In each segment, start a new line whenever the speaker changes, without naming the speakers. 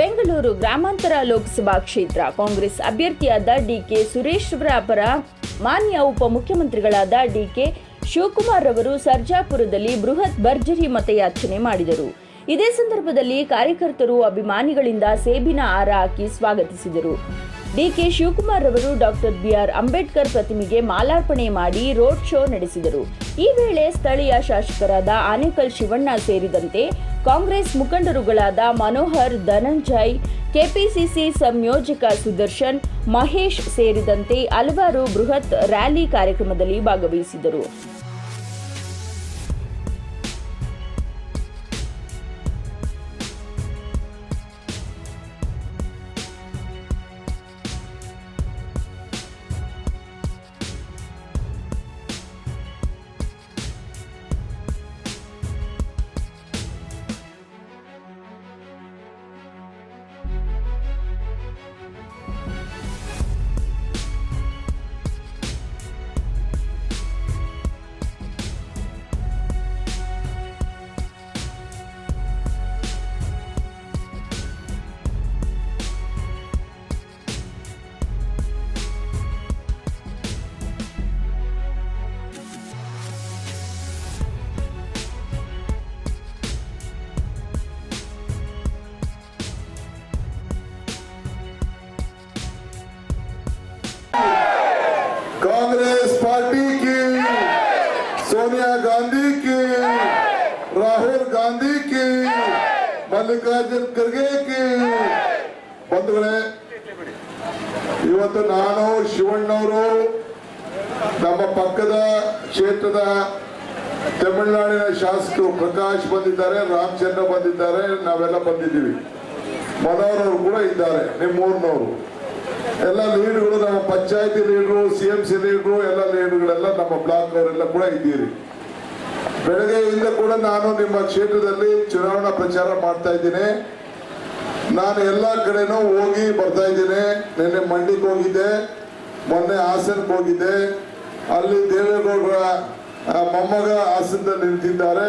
ಬೆಂಗಳೂರು ಗ್ರಾಮಾಂತರ ಲೋಕಸಭಾ ಕ್ಷೇತ್ರ. ಕಾಂಗ್ರೆಸ್ ಅಭ್ಯರ್ಥಿಯಾದ ಡಿಕೆ ಸುರೇಶ್ ಅವರ ಪರ ಮಾನ್ಯ ಉಪಮುಖ್ಯಮಂತ್ರಿಗಳಾದ ಡಿಕೆ ಶಿವಕುಮಾರ್ ಅವರು ಸರ್ಜಾಪುರದಲ್ಲಿ ಬೃಹತ್ ಭರ್ಜರಿ ಮತಯಾಚನೆ ಮಾಡಿದರು. ಇದೇ ಸಂದರ್ಭದಲ್ಲಿ ಕಾರ್ಯಕರ್ತರು ಅಭಿಮಾನಿಗಳಿಂದ ಸೇಬಿನ ಹಾರ ಹಾಕಿ ಸ್ವಾಗತಿಸಿದರು. ಡಿಕೆ ಶಿವಕುಮಾರ್ ಅವರು ಡಾಕ್ಟರ್ ಬಿಆರ್ ಅಂಬೇಡ್ಕರ್ ಪ್ರತಿಮೆಗೆ ಮಾಲಾರ್ಪಣೆ ಮಾಡಿ ರೋಡ್ ಶೋ ನಡೆಸಿದರು. ಈ ವೇಳೆ ಸ್ಥಳೀಯ ಶಾಸಕರಾದ ಆನೇಕಲ್ ಶಿವಣ್ಣ ಸೇರಿದಂತೆ ಕಾಂಗ್ರೆಸ್ ಮುಖಂಡರುಗಳಾದ ಮನೋಹರ್, ಧನಂಜಯ್, ಕೆಪಿಸಿಸಿ ಸಂಯೋಜಕ ಸುದರ್ಶನ್, ಮಹೇಶ್ ಸೇರಿದಂತೆ ಹಲವಾರು ಬೃಹತ್ ರ್ಯಾಲಿ ಕಾರ್ಯಕ್ರಮದಲ್ಲಿ ಭಾಗವಹಿಸಿದರು.
ಮಲ್ಲಿಕಾರ್ಜುನ್ ಖರ್ಗೆ ಬಂಧುಗಳೇ, ಇವತ್ತು ನಾನು ಶಿವಣ್ಣವರು ನಮ್ಮ ಪಕ್ಕದ ಕ್ಷೇತ್ರದ ತಮಿಳುನಾಡಿನ ಶಾಸಕರು ಪ್ರಕಾಶ್ ಬಂದಿದ್ದಾರೆ, ರಾಮಚಂದ್ರ ಬಂದಿದ್ದಾರೆ, ನಾವೆಲ್ಲ ಬಂದಿದ್ದೀವಿ. ಮನೋಹರವರು ಕೂಡ ಇದ್ದಾರೆ, ನಿಮ್ಮೂರಿನವರು. ಎಲ್ಲ ಲೀಡ್ಗಳು ನಮ್ಮ ಪಂಚಾಯತಿ leaders C M C leaders ಎಲ್ಲ ಲೀಡ್ಗಳೆಲ್ಲ ನಮ್ಮ ಬ್ಲಾಕ್ ಅವರೆಲ್ಲ ಕೂಡ ಇದ್ದೀರಿ. ಬೆಳಗ್ಗೆಯಿಂದ ಕೂಡ ನಾನು ನಿಮ್ಮ ಕ್ಷೇತ್ರದಲ್ಲಿ ಚುನಾವಣಾ ಪ್ರಚಾರ ಮಾಡ್ತಾ ಇದ್ದೀನಿ. ನಾನು ಎಲ್ಲ ಕಡೆನೂ ಹೋಗಿ ಬರ್ತಾ ಇದ್ದೀನಿ. ನಿನ್ನೆ ಮಂಡಿಗೆ ಹೋಗಿದ್ದೆ. ಮೊನ್ನೆ ಹಾಸನಕ್ಕೆ ಹೋಗಿದ್ದೆ. ಅಲ್ಲಿ ದೇವೇಗೌಡರ ಮೊಮ್ಮಗ ಹಾಸನದಲ್ಲಿ ನಿಂತಿದ್ದಾರೆ.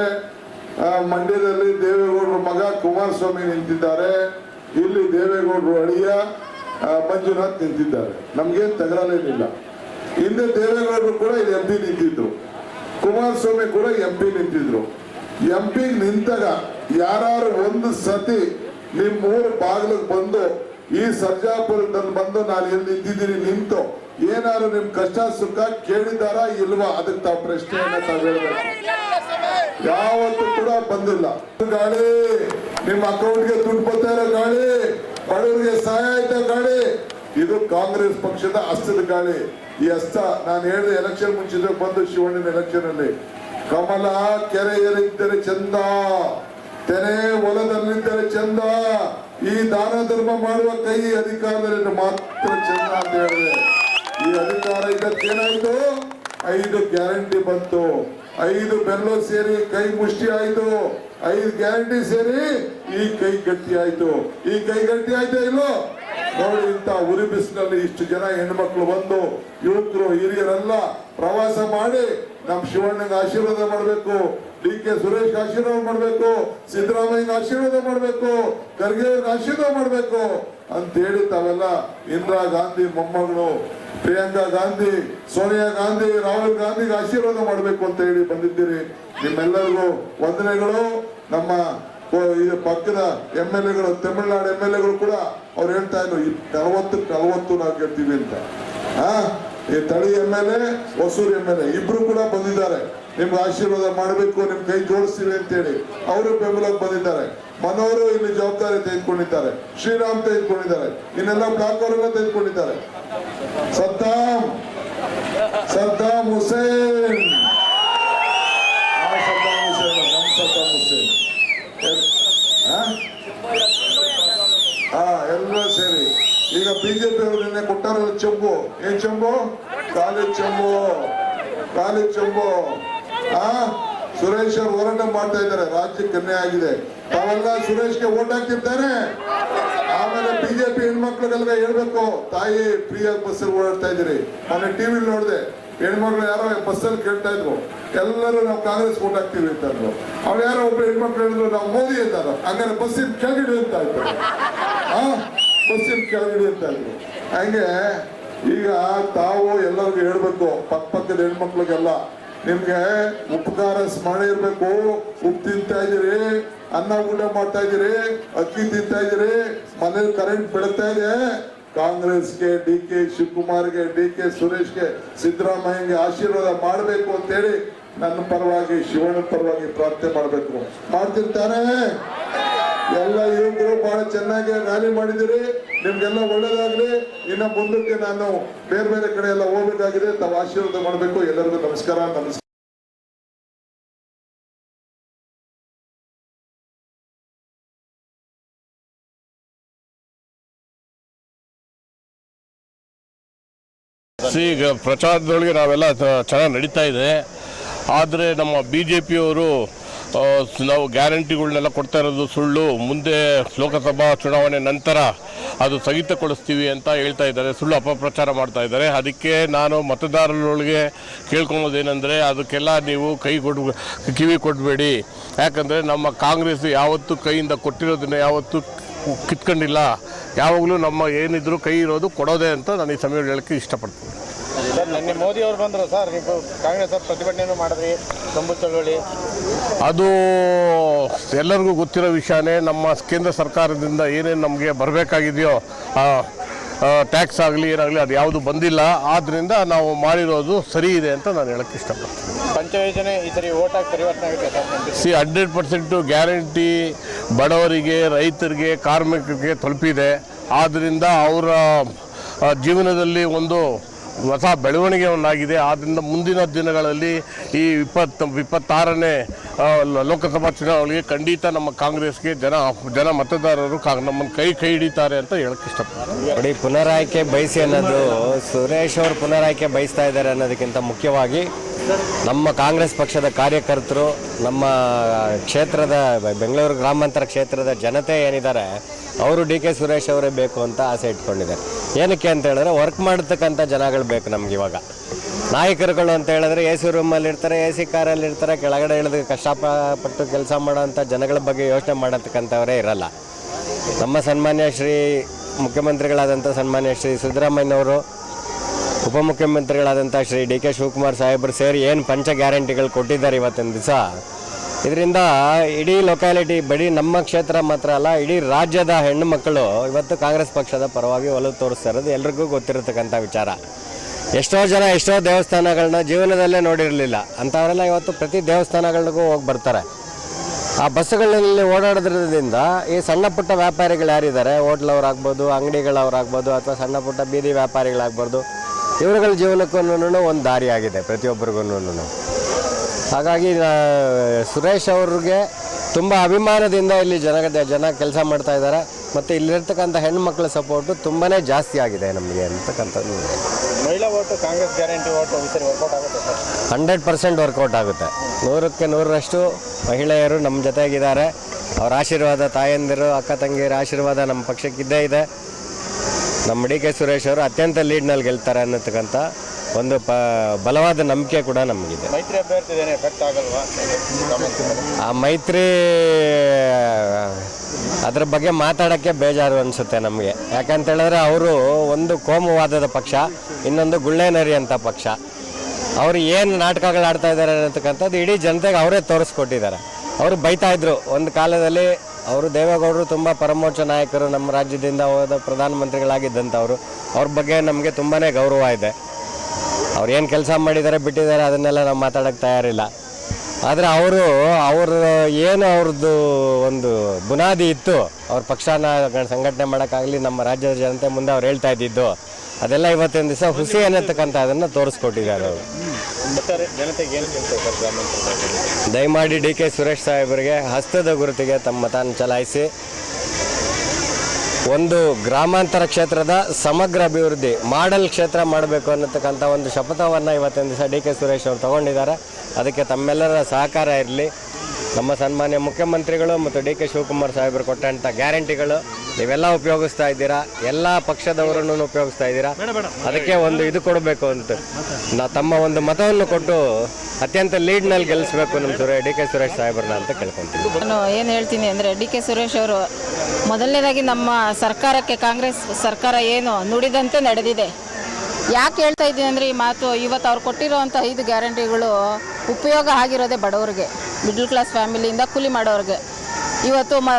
ಮಂಡ್ಯದಲ್ಲಿ ದೇವೇಗೌಡರ ಮಗ ಕುಮಾರಸ್ವಾಮಿ ನಿಂತಿದ್ದಾರೆ. ಇಲ್ಲಿ ದೇವೇಗೌಡರು ಅಳಿಯ ಮಂಜುನಾಥ್ ನಿಂತಿದ್ದಾರೆ. ನಮ್ಗೆ ತಗರಲೇನಿಲ್ಲ. ಹಿಂದೆ ದೇವೇಗೌಡರು ಕೂಡ ಇಲ್ಲಿ ಎಂ ಪಿ ನಿಂತಿದ್ರು. ಕುಮಾರಸ್ವಾಮಿ ಕೂಡ ಎಂ ಪಿ ನಿಂತಿದ್ರು. ಎಂ ಪಿ ನಿಂತಾಗ ಯಾರು ಒಂದು ಸತಿ ನಿಮ್ಮ ಊರ ಬಾಗಿಲಿಗೆ ಬಂದು ಈ ಸರ್ಜಾಪುರದಲ್ಲಿ ಬಂದು ನಾನು ಇಲ್ಲಿ ನಿಂತಿದ್ದೀನಿ ನಿಂತು ಏನಾದ್ರು ನಿಮ್ ಕಷ್ಟ ಸುಖ ಕೇಳಿದಾರ ಇಲ್ವಾ? ಅದಕ್ಕೆ ತಾವ ಪ್ರಶ್ನೆಯನ್ನ ತಾವು ಯಾವತ್ತೂ ಕೂಡ ಬಂದಿಲ್ಲ. ಗಾಳಿ, ನಿಮ್ಮ ಅಕೌಂಟ್ಗೆ ದುಡ್ಡು ಬರ್ತಾ ಇರೋ ಗಾಳಿ, ಬಡವರಿಗೆ ಸಹಾಯ ಆಯ್ತಾ ಗಾಳಿ? ಇದು ಕಾಂಗ್ರೆಸ್ ಪಕ್ಷದ ಅಸ್ತಿದ ಗಾಳಿ. ಈ ನಾನು ಹೇಳಿದೆ ಎಲೆಕ್ಷನ್ ಮುಂಚಿದ್ರೆ ಬಂದು ಶಿವಣ್ಣನ ಎಲೆಕ್ಷನ್ ಅಲ್ಲಿ. ಕಮಲ, ಕೆರೆಯಲ್ಲಿದ್ದರೆ ಚಂದ. ತೆನೆ ಹೊಲದಲ್ಲಿದ್ದರೆ ಚಂದ. ಈ ದಾನ ಧರ್ಮ ಮಾಡುವ ಕೈ ಅಧಿಕಾರದಲ್ಲಿ ಮಾತ್ರ ಚಂದ ಅಂತ ಹೇಳಿದೆ. ಈ ಅಧಿಕಾರ ಇದಕ್ಕೇನಾಯ್ತು? ಐದು ಗ್ಯಾರಂಟಿ ಬಂತು. ಐದು ಬೆರಳು ಸೇರಿ ಕೈ ಮುಷ್ಟಿ ಆಯ್ತು. ಐದು ಗ್ಯಾರಂಟಿ ಸೇರಿ ಈ ಕೈ ಗಟ್ಟಿ ಆಯ್ತು. ಈ ಕೈ ಗಟ್ಟಿ ಆಯ್ತಾ ಇಲ್ಲೋ? ನೋಡಿ ಇಂತ ಉರಿ ಬಿಸಿಲಲ್ಲಿ ಇಷ್ಟು ಜನ ಹೆಣ್ಮಕ್ಳು ಬಂದು ಯುವಕರು, ಹಿರಿಯರೆಲ್ಲ ಪ್ರವಾಸ ಮಾಡಿ ನಮ್ ಶಿವಣ್ಣಗೆ ಆಶೀರ್ವಾದ ಮಾಡಬೇಕು ಡಿ ಕೆ ಸುರೇಶ್ ಆಶೀರ್ವಾದ ಮಾಡಬೇಕು ಸಿದ್ದರಾಮಯ್ಯ ಆಶೀರ್ವಾದ ಮಾಡಬೇಕು ಖರ್ಗೆ ಆಶೀರ್ವಾದ ಮಾಡಬೇಕು ಅಂತ ಹೇಳಿ ತಾವೆಲ್ಲ ಇಂದಿರಾ ಗಾಂಧಿ ಮೊಮ್ಮಗಳು, ಪ್ರಿಯಾಂಕಾ ಗಾಂಧಿ, ಸೋನಿಯಾ ಗಾಂಧಿ, ರಾಹುಲ್ ಗಾಂಧಿಗೆ ಆಶೀರ್ವಾದ ಮಾಡಬೇಕು ಅಂತ ಹೇಳಿ ಬಂದಿದ್ದೀರಿ. ನಿಮ್ಮೆಲ್ಲರಿಗೂ ವಂದನೆಗಳು. ನಮ್ಮ ಇದು ಪಕ್ಕದ ಎಂ ಎಲ್ ಎಗಳು, ತಮಿಳ್ನಾಡು ಎಂ ಎಲ್ ಎಗಳು ಕೂಡ ಅವ್ರು ಹೇಳ್ತಾ ಇದ್ರು ನಲವತ್ತು ನಲವತ್ತು ನಾವು ಗೆಲ್ತೀವಿ ಅಂತ. ಆ, ಈ ತಳಿ M L A, Hosur M L A, ಇಬ್ರು ಕೂಡ ಬಂದಿದ್ದಾರೆ. ನಿಮ್ಗೆ ಆಶೀರ್ವಾದ ಮಾಡಬೇಕು, ನಿಮ್ ಕೈ ಜೋಡಿಸ್ತೀವಿ ಅಂತೇಳಿ. ಅವರು ಬೆಂಬಲಕ್ಕೆ ಬಂದಿದ್ದಾರೆ. ಮನೋರು ಇಲ್ಲಿ ಜವಾಬ್ದಾರಿ ತೆಗೆದುಕೊಂಡಿದ್ದಾರೆ. ಶ್ರೀರಾಮ್ ತೆಗೆದುಕೊಂಡಿದ್ದಾರೆ. ಇನ್ನೆಲ್ಲ ಬ್ಲಾಕ್ ಅವರೆಲ್ಲ ತೆಗೆದುಕೊಂಡಿದ್ದಾರೆ. ಸದ್ದಾಮ್ ಸದ್ದಾಮ್ ಹುಸೇನ್ ಆ ಸದ್ದಾಂ ಹುಸೇನ್ ನಮ್ ಸದ್ದಾಂ ಹುಸೇನ್ ಎಲ್- ಆ? ಹಾ ಎಲ್ಲ ಸೇರಿ ಈಗ ಬಿಜೆಪಿ ಅವರು ನಿನ್ನೆ ಕೊಟ್ಟಾರಲ್ಲ ಚೆಂಬು ಏನ್ ಚೆಂಬು ಖಾಲಿ ಚೆಂಬು ಖಾಲಿ ಚೆಂಬು ಆ, ಸುರೇಶ್ ಅವರು ಹೋರಾಟ ಮಾಡ್ತಾ ಇದ್ದಾರೆ. ರಾಜ್ಯಕ್ಕೆ ಅನ್ಯಾಯ ಆಗಿದೆ. ತಾವೆಲ್ಲ ಸುರೇಶ್ಗೆ ಓಟ್ ಹಾಕ್ತಿರ್ತಾರೆ. ಆಮೇಲೆ ಬಿಜೆಪಿ ಹೆಣ್ಮಕ್ಳಿಗೆಲ್ಲ ಹೇಳ್ಬೇಕು, ತಾಯಿ ಫ್ರೀಯಾಗಿ ಬಸ್ಸಲ್ಲಿ ಓಡಾಡ್ತಾ ಇದ್ದೀರಿ. ಮೊನ್ನೆ ಟಿವಿ ನೋಡಿದೆ. ಹೆಣ್ಮಕ್ಳು ಯಾರೋ ಬಸ್ಸಲ್ಲಿ ಕೇಳ್ತಾ ಇದ್ರು. ಎಲ್ಲರೂ ನಾವು ಕಾಂಗ್ರೆಸ್ ಓಟ್ ಹಾಕ್ತೀವಿ ಅಂತಂದ್ರು ಅವ್ರು ಯಾರೋ ಒಬ್ರು ಹೆಣ್ಮಕ್ಳು ಹೇಳಿದ್ರು, ನಾವು ಮೋದಿ ಅಂತಾರ ಹಂಗಾರೆ ಬಸ್ಸಿನ ಕೆಳಗಿಡಿ ಅಂತ ಆಯ್ತು. ಆ, ಬಸ್ಸಿನ ಕೆಳಗಿಡಿ ಅಂತ ಇದ್ರು ಹಂಗೆ ಈಗ ತಾವು ಎಲ್ಲರಿಗೂ ಹೇಳ್ಬೇಕು, ಪಕ್ಕ ಪಕ್ಕದ ಹೆಣ್ಮಕ್ಳಿಗೆಲ್ಲ, ನಿಮ್ಗೆ ಉಪಕಾರ ಸ್ಮರಣೆ ಇರ್ಬೇಕು, ಉಪ್ಪು ತಿಂತಾ ಇದೀರಿ ಅನ್ನ ಊಟ ಮಾಡ್ತಾ ಇದೀರಿ ಅಕ್ಕಿ ತಿಂತಾ ಇದೀರಿ ಮನೇಲಿ ಕರೆಂಟ್ ಬೆಳೀತಾ ಇದೆ. ಕಾಂಗ್ರೆಸ್ಗೆ, ಡಿ ಕೆ ಶಿವಕುಮಾರ್ಗೆ, ಡಿ ಕೆ ಸುರೇಶ್ಗೆ, ಸಿದ್ದರಾಮಯ್ಯಗೆ ಆಶೀರ್ವಾದ ಮಾಡಬೇಕು ಅಂತೇಳಿ ನನ್ನ ಪರವಾಗಿ ಶಿವಣ್ಣ ಪರವಾಗಿ ಪ್ರಾರ್ಥನೆ ಮಾಡಬೇಕು. ಮಾಡ್ತಿರ್ತಾನೆ ಎಲ್ಲ ಯುವಕರು ಬಹಳ ಚೆನ್ನಾಗಿ ರ್ಯಾಲಿ ಮಾಡಿದಿರಿ ನಿಮ್ಗೆಲ್ಲ ಒಳ್ಳೇದಾಗ್ಲಿ. ಇನ್ನ ಮುಂದಕ್ಕೆ ನಾನು ಬೇರೆ ಬೇರೆ ಕಡೆ ಎಲ್ಲ ಹೋಗ್ಬೇಕಾಗಿದೆ. ತಾವು ಆಶೀರ್ವಾದ ಮಾಡಬೇಕು. ಎಲ್ಲರಿಗೂ ನಮಸ್ಕಾರ ನಮಸ್ಕಾರ.
ಈಗ ಪ್ರಚಾರದೊಳಗೆ ನಾವೆಲ್ಲ ಚೆನ್ನಾಗಿ ನಡೀತಾ ಇದೆ. ಆದರೆ ನಮ್ಮ ಬಿ ಜೆ ಪಿಯವರು ನಾವು ಗ್ಯಾರಂಟಿಗಳನ್ನೆಲ್ಲ ಕೊಡ್ತಾ ಇರೋದು ಸುಳ್ಳು. ಮುಂದೆ ಲೋಕಸಭಾ ಚುನಾವಣೆ ನಂತರ ಅದು ಸ್ಥಗಿತಗೊಳಿಸ್ತೀವಿ ಅಂತ ಹೇಳ್ತಾ ಇದ್ದಾರೆ. ಸುಳ್ಳು ಅಪಪ್ರಚಾರ ಮಾಡ್ತಾ ಇದ್ದಾರೆ. ಅದಕ್ಕೆ ನಾನು ಮತದಾರರೊಳಗೆ ಕೇಳ್ಕೊಳೋದೇನೆಂದರೆ ಅದಕ್ಕೆಲ್ಲ ನೀವು ಕೈ ಕೊಡ್ ಕಿವಿ ಕೊಡಬೇಡಿ. ಯಾಕಂದರೆ ನಮ್ಮ ಕಾಂಗ್ರೆಸ್ ಯಾವತ್ತೂ ಕೈಯಿಂದ ಕೊಟ್ಟಿರೋದನ್ನ ಯಾವತ್ತೂ ಕಿತ್ಕೊಂಡಿಲ್ಲ. ಯಾವಾಗಲೂ ನಮ್ಮ ಏನಿದ್ರು ಕೈ ಇರೋದು ಕೊಡೋದೇ ಅಂತ ನಾನು ಈ ಸಮಯ ಹೇಳೋಕ್ಕೆ ಇಷ್ಟಪಡ್ತೀನಿ.
ಸರ್ ನಿನ್ನೆ ಮೋದಿ ಅವರು ಬಂದರು. ಸರ್ ನೀವು ಕಾಂಗ್ರೆಸ್ ಅವ್ರು ಪ್ರತಿಭಟನೆ ಮಾಡಿದ್ರಿ. ಕಂಬು ಚಳವಳಿ.
ಅದು ಎಲ್ಲರಿಗೂ ಗೊತ್ತಿರೋ ವಿಷಯನೇ ನಮ್ಮ ಕೇಂದ್ರ ಸರ್ಕಾರದಿಂದ ಏನೇನು ನಮಗೆ ಬರಬೇಕಾಗಿದೆಯೋ ಟ್ಯಾಕ್ಸ್ ಆಗಲಿ ಏನಾಗಲಿ ಅದು ಯಾವುದು ಬಂದಿಲ್ಲ. ಆದ್ದರಿಂದ ನಾವು ಮಾಡಿರೋದು ಸರಿ ಇದೆ ಅಂತ ನಾನು ಹೇಳಕ್ಕೆ ಇಷ್ಟಪಡ್ತೀನಿ.
ಪಂಚಯೋಜನೆ ಈ ಸರಿ ಓಟಾಗಿ ಪರಿವರ್ತನೆ ಆಗುತ್ತೆ
ಸಿ ಹಂಡ್ರೆಡ್ ಪರ್ಸೆಂಟು ಗ್ಯಾರಂಟಿ ಬಡವರಿಗೆ ರೈತರಿಗೆ ಕಾರ್ಮಿಕರಿಗೆ ತಲುಪಿದೆ. ಆದ್ದರಿಂದ ಅವರ ಜೀವನದಲ್ಲಿ ಒಂದು ಹೊಸ ಬೆಳವಣಿಗೆ ಒಂದಾಗಿದೆ ಆದ್ದರಿಂದ ಮುಂದಿನ ದಿನಗಳಲ್ಲಿ ಈ ಇಪ್ಪತ್ತು, ಇಪ್ಪತ್ತಾರನೇ ಲೋಕಸಭಾ ಚುನಾವಣೆಗೆ ಖಂಡಿತ ನಮ್ಮ ಕಾಂಗ್ರೆಸ್ಗೆ ಜನ ಜನ ಮತದಾರರು ನಮ್ಮನ್ನು ಕೈ ಕೈ ಹಿಡಿತಾರೆ ಅಂತ ಹೇಳಕ್ಕೆ ಇಷ್ಟಪಡ್ತಾರೆ
ನೋಡಿ, ಪುನರಾಯ್ಕೆ ಬಯಸಿ ಅನ್ನೋದು ಸುರೇಶ್ ಅವರು ಪುನರಾಯ್ಕೆ ಬಯಸ್ತಾ ಇದ್ದಾರೆ ಅನ್ನೋದಕ್ಕಿಂತ ಮುಖ್ಯವಾಗಿ ನಮ್ಮ ಕಾಂಗ್ರೆಸ್ ಪಕ್ಷದ ಕಾರ್ಯಕರ್ತರು, ನಮ್ಮ ಕ್ಷೇತ್ರದ, ಬೆಂಗಳೂರು ಗ್ರಾಮಾಂತರ ಕ್ಷೇತ್ರದ ಜನತೆ ಏನಿದ್ದಾರೆ, ಅವರು ಡಿ ಕೆ ಸುರೇಶ್ ಅವರೇ ಬೇಕು ಅಂತ ಆಸೆ ಇಟ್ಕೊಂಡಿದ್ದಾರೆ. ಏನಕ್ಕೆ ಅಂತ ಹೇಳಿದ್ರೆ ವರ್ಕ್ ಮಾಡತಕ್ಕಂಥ ಜನಗಳು ಬೇಕು ನಮ್ಗೆ ಇವಾಗ. ನಾಯಕರುಗಳು ಅಂತ ಹೇಳಿದ್ರೆ, ಎ ಸಿ ರೂಮಲ್ಲಿ ಇರ್ತಾರೆ, ಎ ಸಿ ಕಾರಲ್ಲಿ ಇರ್ತಾರೆ, ಕೆಳಗಡೆ ಇಳಿದು ಕಷ್ಟಪಟ್ಟು ಕೆಲಸ ಮಾಡೋಂಥ ಜನಗಳ ಬಗ್ಗೆ ಯೋಚನೆ ಮಾಡತಕ್ಕಂಥವರೇ ಇರಲ್ಲ. ನಮ್ಮ ಸನ್ಮಾನ್ಯ ಶ್ರೀ ಮುಖ್ಯಮಂತ್ರಿಗಳಾದಂಥ ಸನ್ಮಾನ್ಯ ಶ್ರೀ ಸಿದ್ದರಾಮಯ್ಯನವರು ಉಪಮುಖ್ಯಮಂತ್ರಿಗಳಾದಂಥ ಶ್ರೀ ಡಿ ಕೆ ಶಿವಕುಮಾರ್ ಸಾಹೇಬರು ಸೇರಿ ಏನು ಪಂಚ ಗ್ಯಾರಂಟಿಗಳು ಕೊಟ್ಟಿದ್ದಾರೆ ಇವತ್ತಿನ ದಿವಸ. ಇದರಿಂದ ಇಡೀ ಲೊಕ್ಯಾಲಿಟಿ, ಬರೀ ನಮ್ಮ ಕ್ಷೇತ್ರ ಮಾತ್ರ ಅಲ್ಲ, ಇಡೀ ರಾಜ್ಯದ ಹೆಣ್ಣು ಮಕ್ಕಳು ಇವತ್ತು ಕಾಂಗ್ರೆಸ್ ಪಕ್ಷದ ಪರವಾಗಿ ಒಲವು ತೋರಿಸ್ತಾ ಇರೋದು ಎಲ್ರಿಗೂ ಗೊತ್ತಿರತಕ್ಕಂಥ ವಿಚಾರ. ಎಷ್ಟೋ ಜನ ಎಷ್ಟೋ ದೇವಸ್ಥಾನಗಳನ್ನ ಜೀವನದಲ್ಲೇ ನೋಡಿರಲಿಲ್ಲ. ಅಂಥವರೆಲ್ಲ ಇವತ್ತು ಪ್ರತಿ ದೇವಸ್ಥಾನಗಳಿಗೂ ಹೋಗಿ ಬರ್ತಾರೆ. ಆ ಬಸ್ಸುಗಳಲ್ಲಿ ಓಡಾಡೋದ್ರಿಂದ ಈ ಸಣ್ಣ ಪುಟ್ಟ ವ್ಯಾಪಾರಿಗಳು ಯಾರಿದ್ದಾರೆ? ಹೋಟ್ಲವ್ರಾಗ್ಬೋದು, ಅಂಗಡಿಗಳವ್ರಾಗ್ಬೋದು ಅಥವಾ ಸಣ್ಣ ಪುಟ್ಟ ಬೀದಿ ವ್ಯಾಪಾರಿಗಳಾಗ್ಬೋದು. ಇವರುಗಳ ಜೀವನಕ್ಕೂ ಒಂದು ದಾರಿಯಾಗಿದೆ ಪ್ರತಿಯೊಬ್ಬರಿಗೂ ಹಾಗಾಗಿ ಸುರೇಶ್ ಅವ್ರಿಗೆ ತುಂಬ ಅಭಿಮಾನದಿಂದ ಇಲ್ಲಿ ಜನ ಜನ ಕೆಲಸ ಮಾಡ್ತಾ ಇದ್ದಾರೆ. ಮತ್ತು ಇಲ್ಲಿರ್ತಕ್ಕಂಥ ಹೆಣ್ಮಕ್ಳ ಸಪೋರ್ಟು ತುಂಬಾ ಜಾಸ್ತಿ ಆಗಿದೆ ನಮಗೆ ಅಂತಕ್ಕಂಥದ್ದು.
ಮಹಿಳಾ vote Congress guarantee vote work out ಆಗುತ್ತೆ sir?
Hundred percent work out ಆಗುತ್ತೆ. ನೂರಕ್ಕೆ ನೂರರಷ್ಟು ಮಹಿಳೆಯರು ನಮ್ಮ ಜೊತೆಗಿದ್ದಾರೆ. ಅವರ ಆಶೀರ್ವಾದ ತಾಯಂದಿರು ಅಕ್ಕ ತಂಗಿಯರ ಆಶೀರ್ವಾದ ನಮ್ಮ ಪಕ್ಷಕ್ಕಿದ್ದೇ ಇದೆ. ನಮ್ಮ ಡಿ ಕೆ ಸುರೇಶ್ ಅವರು ಅತ್ಯಂತ ಲೀಡ್ನಲ್ಲಿ ಗೆಲ್ತಾರೆ ಅನ್ನತಕ್ಕಂಥ ಒಂದು ಪ ಬಲವಾದ ನಂಬಿಕೆ ಕೂಡ ನಮಗಿದೆ.
ಮೈತ್ರಿ ಅಭ್ಯರ್ಥಿ ಏನೇ ಎಫೆಕ್ಟ್ ಆಗಲ್ವಾ?
ಆ ಮೈತ್ರಿ ಅದ್ರ ಬಗ್ಗೆ ಮಾತಾಡೋಕ್ಕೆ ಬೇಜಾರು ಅನಿಸುತ್ತೆ ನಮಗೆ. ಯಾಕಂತ ಹೇಳಿದ್ರೆ ಅವರು ಒಂದು ಕೋಮುವಾದದ ಪಕ್ಷ ಇನ್ನೊಂದು ಗುಳ್ಳೆನರಿ ಅಂತ ಪಕ್ಷ. ಅವರು ಏನು ನಾಟಕಗಳು ಆಡ್ತಾ ಇದ್ದಾರೆ ಅನ್ನತಕ್ಕಂಥದ್ದು ಇಡೀ ಜನತೆಗೆ ಅವರೇ ತೋರಿಸ್ಕೊಟ್ಟಿದ್ದಾರೆ. ಅವರು ಬೈತಾ ಇದ್ರು ಒಂದು ಕಾಲದಲ್ಲಿ ಅವರು ದೇವೇಗೌಡರು ತುಂಬ ಪರಮೋಚ್ಚ ನಾಯಕರು ನಮ್ಮ ರಾಜ್ಯದಿಂದ ಹೋದ ಪ್ರಧಾನಮಂತ್ರಿಗಳಾಗಿದ್ದಂಥವ್ರು ಅವ್ರ. ಬಗ್ಗೆ ನಮಗೆ ತುಂಬಾ ಗೌರವ ಇದೆ. ಅವ್ರು ಏನು ಕೆಲಸ ಮಾಡಿದ್ದಾರೆ ಬಿಟ್ಟಿದ್ದಾರೆ ಅದನ್ನೆಲ್ಲ ನಾವು ಮಾತಾಡೋಕ್ಕೆ ತಯಾರಿಲ್ಲ. ಆದರೆ ಅವರು ಅವರು ಏನು ಅವ್ರದ್ದು ಒಂದು ಬುನಾದಿ ಇತ್ತು, ಅವ್ರ ಪಕ್ಷನ ಸಂಘಟನೆ ಮಾಡೋಕ್ಕಾಗಲಿ ನಮ್ಮ ರಾಜ್ಯದ ಜನತೆ ಮುಂದೆ ಅವ್ರು ಹೇಳ್ತಾ ಇದ್ದಿದ್ದು, ಅದೆಲ್ಲ ಇವತ್ತಿನ ದಿವಸ ಹುಸಿ ಅನ್ನತಕ್ಕಂಥ ಅದನ್ನು ತೋರಿಸ್ಕೊಟ್ಟಿದ್ದಾರೆ ಅವರು. ದಯಮಾಡಿ ಡಿ ಕೆ ಸುರೇಶ್ ಸಾಹೇಬರಿಗೆ ಹಸ್ತದ ಗುರುತಿಗೆ ತಮ್ಮ ಮತನ ಚಲಾಯಿಸಿ. ಒಂದು ಗ್ರಾಮಾಂತರ ಕ್ಷೇತ್ರದ ಸಮಗ್ರ ಅಭಿವೃದ್ಧಿ ಮಾಡಲ್ ಕ್ಷೇತ್ರ ಮಾಡಬೇಕು ಅನ್ನತಕ್ಕಂಥ ಒಂದು ಶಪಥವನ್ನು ಇವತ್ತಿನ ದಿವಸ ಡಿ ಕೆ ಸುರೇಶ್ ಅವರು ತಗೊಂಡಿದ್ದಾರೆ. ಅದಕ್ಕೆ ತಮ್ಮೆಲ್ಲರ ಸಹಕಾರ ಇರಲಿ. ನಮ್ಮ ಸನ್ಮಾನ್ಯ ಮುಖ್ಯಮಂತ್ರಿಗಳು ಮತ್ತು ಡಿ ಕೆ ಶಿವಕುಮಾರ್ ಸಾಹೇಬರು ಕೊಟ್ಟಂಥ ಗ್ಯಾರಂಟಿಗಳು. ನೀವೆಲ್ಲ ಉಪಯೋಗಿಸ್ತಾ ಇದ್ದೀರಾ? ಎಲ್ಲ ಪಕ್ಷದವರನ್ನು ಉಪಯೋಗಿಸ್ತಾ ಇದ್ದೀರಾ? ಅದಕ್ಕೆ ಒಂದು ಇದು ಕೊಡಬೇಕು ಅಂತ. ನಾ ತಮ್ಮ ಒಂದು ಮತವನ್ನು ಕೊಟ್ಟು ಅತ್ಯಂತ ಲೀಡ್ನಲ್ಲಿ ಗೆಲ್ಲಿಸಬೇಕು ನಮ್ಮ ಸುರೇ ಡಿ ಕೆ ಸುರೇಶ್ ಸಾಹೇಬ್ರನ್ನ ಅಂತ ಕೇಳ್ಕೊಂತೀನಿ.
ನಾನು ಏನು ಹೇಳ್ತೀನಿ ಅಂದರೆ ಡಿ ಕೆ ಸುರೇಶ್ ಅವರು ಮೊದಲನೇದಾಗಿ ನಮ್ಮ ಸರ್ಕಾರಕ್ಕೆ ಕಾಂಗ್ರೆಸ್ ಸರ್ಕಾರ ಏನು ನುಡಿದಂತೆ ನಡೆದಿದೆ. ಯಾಕೆ ಹೇಳ್ತಾ ಇದ್ದೀನಿ ಅಂದರೆ ಈ ಮಾತು ಇವತ್ತು ಅವ್ರು ಕೊಟ್ಟಿರೋವಂಥ ಐದು ಗ್ಯಾರಂಟಿಗಳು ಉಪಯೋಗ ಆಗಿರೋದೇ ಬಡವರಿಗೆ ಮಿಡ್ಲ್ ಕ್ಲಾಸ್ ಫ್ಯಾಮಿಲಿಯಿಂದ ಕೂಲಿ ಮಾಡೋರಿಗೆ. ಇವತ್ತು ಮ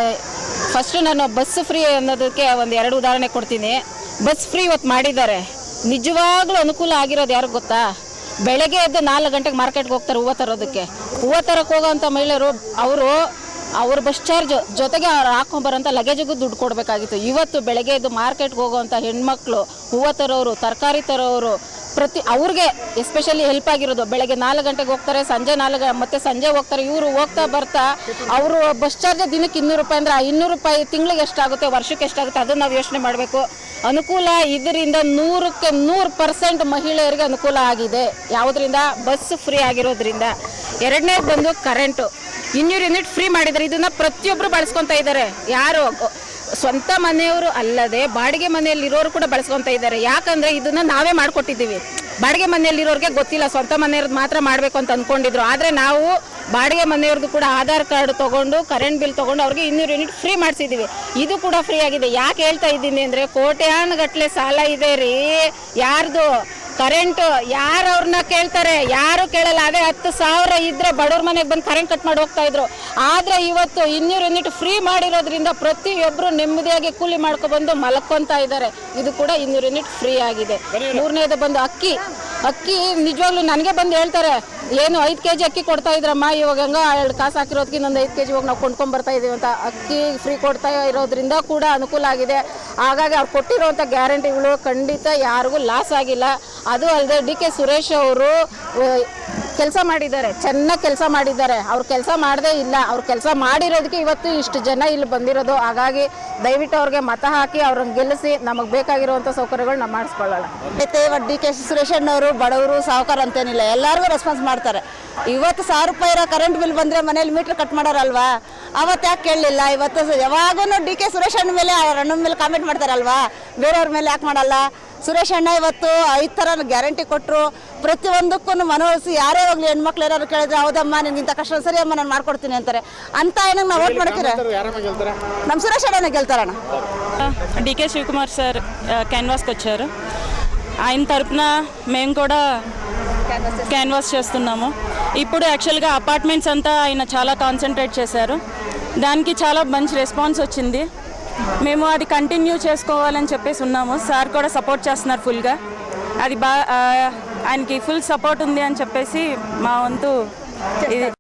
ಫಸ್ಟು ನಾನು ಬಸ್ ಫ್ರೀ ಅನ್ನೋದಕ್ಕೆ ಒಂದು ಎರಡು ಉದಾಹರಣೆ ಕೊಡ್ತೀನಿ. ಬಸ್ ಫ್ರೀ ಇವತ್ತು ಮಾಡಿದ್ದಾರೆ. ನಿಜವಾಗ್ಲೂ ಅನುಕೂಲ ಆಗಿರೋದು ಯಾರಿಗೆ ಗೊತ್ತಾ? ಬೆಳಗ್ಗೆ ಎದ್ದು ನಾಲ್ಕು ಗಂಟೆಗೆ ಮಾರ್ಕೆಟ್ಗೆ ಹೋಗ್ತಾರೆ ಹೂವು ತರೋದಕ್ಕೆ. ಹೂವು ತರಕ್ಕೆ ಹೋಗೋವಂಥ ಮಹಿಳೆಯರು, ಅವರು ಅವ್ರ ಬಸ್ ಚಾರ್ಜ್ ಜೊತೆಗೆ ಅವ್ರು ಹಾಕೊಂಬರೋಂಥ ಲಗೇಜಿಗೂ ದುಡ್ಡು ಕೊಡಬೇಕಾಗಿತ್ತು. ಇವತ್ತು ಬೆಳಗ್ಗೆ ಎದ್ದು ಮಾರ್ಕೆಟ್ಗೆ ಹೋಗೋವಂಥ ಹೆಣ್ಮಕ್ಳು, ಹೂವು ತರೋರು, ತರಕಾರಿ ತರೋರು ಪ್ರತಿ ಅವ್ರಿಗೆ ಎಸ್ಪೆಷಲಿ ಹೆಲ್ಪ್ ಆಗಿರೋದು. ಬೆಳಗ್ಗೆ ನಾಲ್ಕು ಗಂಟೆಗೆ ಹೋಗ್ತಾರೆ, ಸಂಜೆ ನಾಲ್ಕು, ಮತ್ತೆ ಸಂಜೆ ಹೋಗ್ತಾರೆ, ಇವರು ಹೋಗ್ತಾ ಬರ್ತಾ ಅವರು ಬಸ್ ಚಾರ್ಜ್ ದಿನಕ್ಕೆ ಇನ್ನೂರು ರೂಪಾಯಿ ಅಂದರೆ ಆ ಇನ್ನೂರು ರೂಪಾಯಿ ತಿಂಗಳಿಗೆ ಎಷ್ಟಾಗುತ್ತೆ, ವರ್ಷಕ್ಕೆ ಎಷ್ಟಾಗುತ್ತೆ, ಅದನ್ನು ನಾವು ಯೋಚನೆ ಮಾಡಬೇಕು. ಅನುಕೂಲ ಇದರಿಂದ ನೂರಕ್ಕೆ ನೂರು ಪರ್ಸೆಂಟ್ ಮಹಿಳೆಯರಿಗೆ ಅನುಕೂಲ ಆಗಿದೆ. ಯಾವುದರಿಂದ? ಬಸ್ ಫ್ರೀ ಆಗಿರೋದ್ರಿಂದ. ಎರಡನೇದು ಬಂದು ಕರೆಂಟು ಇನ್ನೂರು ಯೂನಿಟ್ ಫ್ರೀ ಮಾಡಿದ್ದಾರೆ. ಇದನ್ನು ಪ್ರತಿಯೊಬ್ಬರು ಬಳಸ್ಕೊತಾ ಇದ್ದಾರೆ. ಯಾರು? ಸ್ವಂತ ಮನೆಯವರು ಅಲ್ಲದೆ ಬಾಡಿಗೆ ಮನೆಯಲ್ಲಿರೋರು ಕೂಡ ಬಳಸ್ಕೊಂತ ಇದ್ದಾರೆ. ಯಾಕಂದ್ರೆ ಇದನ್ನ ನಾವೇ ಮಾಡಿಕೊಟ್ಟಿದ್ದೀವಿ. ಬಾಡಿಗೆ ಮನೆಯಲ್ಲಿರೋರಿಗೆ ಗೊತ್ತಿಲ್ಲ, ಸ್ವಂತ ಮನೆಯವ್ರದ್ದು ಮಾತ್ರ ಮಾಡಬೇಕು ಅಂತ ಅಂದ್ಕೊಂಡಿದ್ರು ಆದರೆ ನಾವು ಬಾಡಿಗೆ ಮನೆಯವ್ರದ್ದು ಕೂಡ ಆಧಾರ್ ಕಾರ್ಡ್ ತಗೊಂಡು, ಕರೆಂಟ್ ಬಿಲ್ ತಗೊಂಡು ಅವ್ರಿಗೆ ಇನ್ನೂರು ಯೂನಿಟ್ ಫ್ರೀ ಮಾಡಿಸಿದ್ದೀವಿ ಇದು ಕೂಡ ಫ್ರೀ ಆಗಿದೆ. ಯಾಕೆ ಹೇಳ್ತಾ ಇದ್ದೀನಿ ಅಂದರೆ ಕೋಟ್ಯಾನುಗಟ್ಲೆ ಸಾಲ ಇದೆ ರೀ. ಯಾರ್ದು ಕರೆಂಟ್ ಯಾರು ಅವ್ರನ್ನ ಕೇಳ್ತಾರೆ? ಯಾರು ಕೇಳಲ್ಲ. ಅದೇ ಹತ್ತು ಸಾವಿರ ಇದ್ರೆ ಬಡವ್ರ ಮನೆಗೆ ಬಂದು ಕರೆಂಟ್ ಕಟ್ ಮಾಡಿ ಹೋಗ್ತಾ ಇದ್ರು. ಆದ್ರೆ ಇವತ್ತು ಇನ್ನೂರು ಯೂನಿಟ್ ಫ್ರೀ ಮಾಡಿರೋದ್ರಿಂದ ಪ್ರತಿಯೊಬ್ಬರು ನೆಮ್ಮದಿಯಾಗಿ ಕೂಲಿ ಮಾಡ್ಕೊಬಂದು ಮಲ್ಕೊಂತಾ ಇದ್ದಾರೆ. ಇದು ಕೂಡ ಇನ್ನೂರು ಯೂನಿಟ್ ಫ್ರೀ ಆಗಿದೆ. ಮೂರನೇದು ಬಂದು ಅಕ್ಕಿ. ಅಕ್ಕಿ ನಿಜವಾಗ್ಲೂ ನನಗೆ ಬಂದು ಹೇಳ್ತಾರೆ, ಏನು ಐದು ಕೆ ಜಿ ಅಕ್ಕಿ ಕೊಡ್ತಾ ಇದ್ರಮ್ಮ? ಇವಾಗ ಹಂಗ ಎರಡು ಕಾಸು ಹಾಕಿರೋದಕ್ಕೆ ಇನ್ನೊಂದು ಐದು ಕೆ ಜಿ ಹೋಗಿ ನಾವು ಕೊಂಡ್ಕೊಂಡ್ ಬರ್ತಾ ಅಂತ. ಅಕ್ಕಿ ಫ್ರೀ ಕೊಡ್ತಾ ಇರೋದ್ರಿಂದ ಕೂಡ ಅನುಕೂಲ ಆಗಿದೆ. ಹಾಗಾಗಿ ಅವ್ರು ಕೊಟ್ಟಿರುವಂಥ ಗ್ಯಾರಂಟಿಗಳು ಖಂಡಿತ ಯಾರಿಗೂ ಲಾಸ್ ಆಗಿಲ್ಲ. ಅದು ಅಲ್ಲದೆ ಡಿ ಕೆ ಸುರೇಶ್ ಅವರು ಕೆಲಸ ಮಾಡಿದ್ದಾರೆ. ಚೆನ್ನಾಗಿ ಕೆಲಸ ಮಾಡಿದ್ದಾರೆ. ಅವ್ರು ಕೆಲಸ ಮಾಡದೇ ಇಲ್ಲ. ಅವ್ರು ಕೆಲಸ ಮಾಡಿರೋದಕ್ಕೆ ಇವತ್ತು ಇಷ್ಟು ಜನ ಇಲ್ಲಿ ಬಂದಿರೋದು. ಹಾಗಾಗಿ ದಯವಿಟ್ಟು ಅವ್ರಿಗೆ ಮತ ಹಾಕಿ ಅವ್ರನ್ನ ಗೆಲ್ಲಿಸಿ ನಮಗೆ ಬೇಕಾಗಿರುವಂಥ ಸೌಕರ್ಯಗಳು ನಾವು ಮಾಡಿಸ್ಕೊಳ್ಳೋಣ.
ಮತ್ತೆ ಇವತ್ತು ಡಿ ಕೆ ಸುರೇಶಣ್ಣವರು ಬಡವರು ಸಾಹುಕಾರ ಅಂತೇನಿಲ್ಲ. ಎಲ್ಲರಿಗೂ ರೆಸ್ಪಾನ್ಸ್ ಮಾಡ್ತಾರೆ. ಇವತ್ತು ಸಾವಿರ ರೂಪಾಯಿ ಇರೋ ಕರೆಂಟ್ ಬಿಲ್ ಬಂದರೆ ಮನೇಲಿ ಮೀಟ್ರ್ ಕಟ್ ಮಾಡೋರಲ್ವಾ? ಅವತ್ತು ಯಾಕೆ ಕೇಳಲಿಲ್ಲ ಇವತ್ತು ಯಾವಾಗೂ ಡಿ ಕೆ ಸುರೇಶ್ ಅಣ್ಣ ಮೇಲೆ ಅವ್ರ ಅಣ್ಣನ ಮೇಲೆ ಕಾಮೆಂಟ್ ಮಾಡ್ತಾರಲ್ವಾ ಬೇರೆಯವ್ರ ಮೇಲೆ ಯಾಕೆ ಮಾಡಲ್ಲ ಸುರೇಶ್ ಅಣ್ಣ ಇವತ್ತು ಐದು ಥರ ಗ್ಯಾರಂಟಿ ಕೊಟ್ಟರು ಪ್ರತಿಯೊಂದಕ್ಕೂ ಮನವೊಲಿಸಿ ಯಾರೇ ಹೋಗ್ಲಿ ಹೆಣ್ಮಕ್ಳು ಏನಾದ್ರು ಕೇಳಿದ್ರೆ ಹೌದಮ್ಮ ನಿನ್ಗಿಂತ ಕಷ್ಟ ಸರಿ ಅಮ್ಮ ನಾನು ಮಾಡ್ಕೊಡ್ತೀನಿ ಅಂತಾರೆ ಅಂತ ಏನಕ್ಕೆ ನಾವು ಓಟ್ ಮಾಡ್ತೀರ
ಯಾರಮ್ಮ ಗೆಲ್ತಾರೆ
ನಮ್ಮ ಸುರೇಶ್ ಅಣ್ಣನೇ ಗೆಲ್ತಾರಣ್ಣ
డికే శివకుమార్ సార్ క్యాన్వాస్కి వచ్చారు ఆయన తరపున మేము కూడా క్యాన్వాస్ చేస్తున్నాము ఇప్పుడు యాక్చువల్గా అపార్ట్మెంట్స్ అంతా ఆయన చాలా కాన్సన్ట్రేట్ చేశారు. దానికి చాలా మంచి రెస్పాన్స్ వచ్చింది. మేము అది కంటిన్యూ చేసుకోవాలని చెప్పేసి ఉన్నాము. సార్ కూడా సపోర్ట్ చేస్తున్నారు ఫుల్గా అది బా ఆయనకి ఫుల్ సపోర్ట్ ఉంది అని చెప్పేసి మా వంతు ఇది